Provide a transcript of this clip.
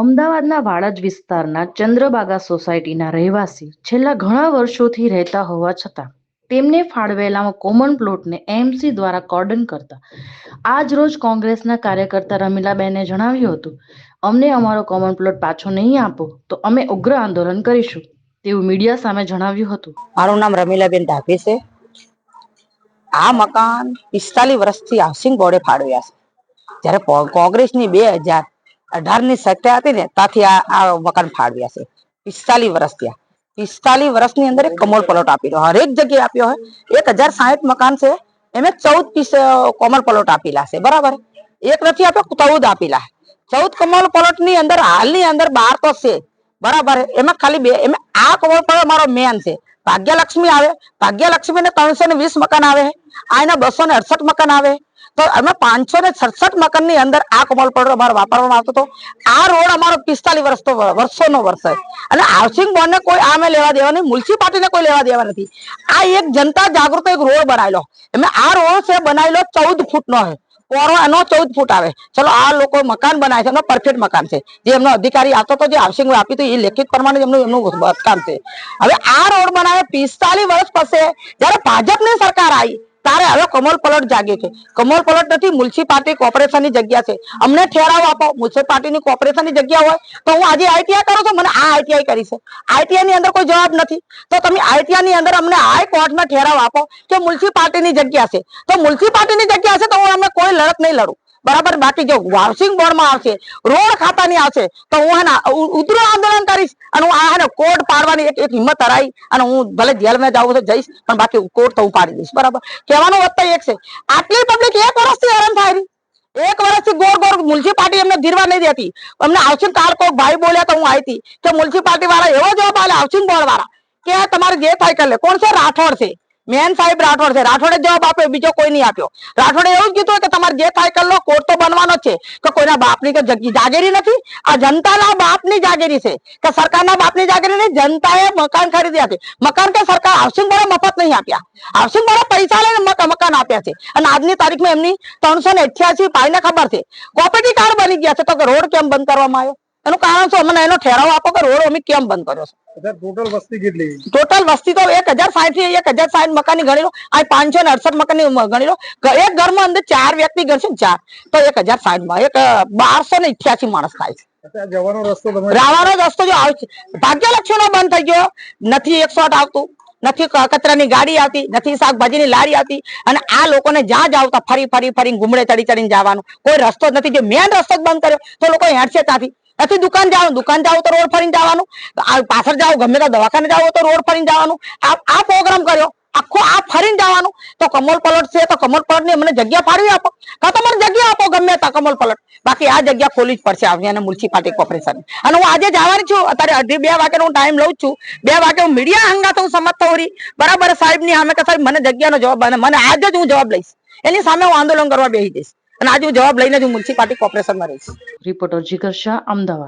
અમદાવાદના વાડજ વિસ્તારના ચંદ્રબાગા સોસાયટીના રહેવાસી છેલ્લા ઘણા વર્ષોથી રહેતા હોવા છતાં તેમને ફાળવેલા કોમન પ્લોટને એમસી દ્વારા કોર્ડન કરતા આજ રોજ કોંગ્રેસના કાર્યકર્તા રમીલાબેને જણાવ્યું હતું, અમને અમારો કોમન પ્લોટ પાછો નહીં આપો, તો અમે ઉગ્ર આંદોલન કરીશું, તેવું મીડિયા સામે જણાવ્યું હતું. મારું નામ રમીલાબેન ડાભી છે. આ મકાન પિસ્તાલીસ વર્ષથી હાઉસિંગ બોર્ડે ફાળવ્યા છે. જ્યારે કોંગ્રેસની બે હજાર અઢારની સત્તા હતી ને, ત્યાંથી આ આ મકાન ફાળવ્યા છે. પિસ્તાલીસ વર્ષ ત્યાં પિસ્તાલીસ વર્ષની અંદર એક પલોટ પ્લોટ આપેલો હરેક જગ્યાએ આપ્યો હોય. એક હજાર સાહીઠ મકાન છે. એમે ચૌદ પીસ કમળ પલોટ આપેલા છે. બરાબર? એક નથી આપ્યો, ચૌદ આપેલા. ચૌદ કમલ પલોટની અંદર, હાલની અંદર બાર તો છે. બરાબર? એમાં ખાલી બે, એમાં આ કમળ પલોટ મારો મેન છે. ભાગ્યલક્ષ્મી આવે. ભાગ્યલક્ષ્મી ને ત્રણસો ને વીસ મકાન આવે. આ એના બસો ને અડસઠ મકાન આવે. તો અમે પાંચસો ને સડસઠ મકાનની અંદર આ કમળ પ્લોટ અમારો વાપરવામાં આવતો હતો. આ રોડ અમારો પિસ્તાલીસ વર્ષ તો વર્ષોનો વર્ષ અને હાઉસિંગ બોર્ડ ને કોઈ આમે લેવા દેવા નહીં મ્યુનિસિપાલિટી ને કોઈ લેવા દેવા નથી. આ એક જનતા જાગૃત એક રોડ બનાવેલો. એમે આ રોડ છે, બનાવેલો ચૌદ ફૂટ નો છે એનો ચૌદ ફૂટ આવે. ચલો, આ લોકો મકાન બનાવે છે એમનો પરફેક્ટ મકાન છે. જે એમનો અધિકારી આવતો હતો, જે હાઉસિંગ આપી હતું એ લેખિત પ્રમાણે એમનું એમનું કામ છે. હવે આ રોડ બનાવે પિસ્તાલીસ વર્ષ પછી, જયારે ભાજપની સરકાર આવી ત્યારે હવે કમલ પલટ જાગે છે. કમલ પલટ નથી મ્યુનિસિપાલિટી કોર્પોરેશનની જગ્યા છે. અમને ઠેરાવ આપો. મ્યુનિસિપાલિટી ની કોર્પોરેશનની જગ્યા હોય તો હું આજે આઈટીઆઈ કરું છું? મને આ આઈટીઆઈ કરી છે. આઈટીઆઈ ની અંદર કોઈ જવાબ નથી. તો તમે આઈટીઆઈ ની અંદર અમને હાઈકોર્ટમાં ઠેરાવ આપો કે મ્યુનિસિપાલિટી ની જગ્યા છે. તો મ્યુનિસિપાલિટી ની જગ્યા છે તો હું અમે કોઈ લડત નહીં લડું. બરાબર? બાકી જો હાઉસિંગ બોર્ડમાં આવશે, રોડ ખાતાની આવશે, તો હું હેને ઉ- આંદોલન કરીશ અને હું આ હેને કોર્ટ પાડવાની એક એક હિંમત હરાઈ અને હું ભલે જેલમાં જાઉં તો જઈશ, પણ બાકી કોર્ટ તો હું પાડી દઈશ, બરાબર? કહેવાનું વત્તા એક છે, આટલી પબ્લિક એક વર્ષથી હેરાન થાય એક વર્ષથી ગોર ગોર મ્યુનિસિપાલિટી એમને ધીરવા નહીં દેતી. અમને હાઉસિંગ કાર્ડ કોઈ ભાઈ બોલ્યા તો હું આવી હતી. કે મ્યુનિસિપાલિટી વાળા એવો જવાબ આવે હાઉસિંગ બોર્ડ વાળા કે તમારે જે થાય કરી લે. કોણ છે? રાઠોડ છે. મેન સાહેબ રાઠોડ છે. રાઠોડે જવાબ આપ્યો, બીજો કોઈ નહીં આપ્યો. રાઠોડે એવું જ કીધું કે તમારે જે થાય કર લો, કોર્ટ તો બનવાનો છે. કે કોઈના બાપની તો જગ- જાગીરી નથી. આ જનતાના બાપની જાગીરી છે. કે સરકારના બાપની જાગીરી નહીં, જનતાએ મકાન ખરીદ્યા છે. મકાન કે સરકાર હાઉસિંગ બોર્ડે મફત નહીં આપ્યા. હાઉસિંગ બોર્ડે પૈસા લઈને મકાન આપ્યા છે. અને આજની તારીખમાં એમની ત્રણસો ને અઠ્યાસી પાઈને ખબર છે. કોપરેટિવ કાર્ડ બની ગયા છે. તો રોડ કેમ બંધ કરવામાં આવ્યો? એનું કારણ શું? અમને એનો ઠેરાવ આપો કે રોડ અમે કેમ બંધ કર્યો છે? ટોટલ વસ્તી કેટલી? ટોટલ વસ્તી તો એક હજાર સાઠથી એક હજાર સાઠ મકાનની ગણી લો આ પાંચસો ને અડસઠ મકાનની ગણી લો એક ઘરમાં અંદર ચાર વ્યક્તિ ઘર છે ચાર તો એક હજાર સાઠમાં એક બારસો ને ઇઠ્યાસી માણસ થાય છે. જવાનો રસ્તો રાવાનો રસ્તો જો આવે છે. ભાગ્યલક્ષી નો બંધ થઈ ગયો. નથી એકસો આઠ આવતું. નથી કચરાની ગાડી આવતી. નથી શાકભાજીની લારી આવતી. અને આ લોકોને જ્યાં જ આવતા ફરી ફરી ફરી ગુમડે ચડી ચડીને જવાનું. કોઈ રસ્તો નથી. જે મેન રસ્તો બંધ કર્યો તો લોકો હેઠશે ત્યાંથી. નથી દુકાન જાવ દુકાન જાવ તો રોડ ફરીને જવાનું. પાછળ જાવ ગમે તો દવાખાને જાવ તો રોડ ફરીને જવાનું. આ પ્રોગ્રામ કર્યો. આખો આ ફરીને જવાનું. તો કમલ પલટ છે, તો કમલ પલટની અમને જગ્યા ફાળવી આપો. કાં તો મને જગ્યા આપો ગમે ત્યાં કમલ પલટ. બાકી આ જગ્યા ખોલી જ પડશે અહીંયા મ્યુનિસિપાલિટી કોર્પોરેશન અને હું આજે જવાની છું. અત્યારે અઢી બે વાગે હું ટાઈમ લઉં છું. બે વાગે હું મીડિયા હંગાતો હું સમજ થઉં બરાબર સાહેબની સામે કે સાહેબ મને જગ્યાનો જવાબ અને મને આજે જ હું જવાબ લઈશ. એની સામે હું આંદોલન કરવા બેસી જઈશ. અને આજે હું જવાબ લઈને જ હું મ્યુનિસિપાલિટી કોર્પોરેશનમાં રહીશ. રિપોર્ટર જીગર શાહ અમદાવાદ.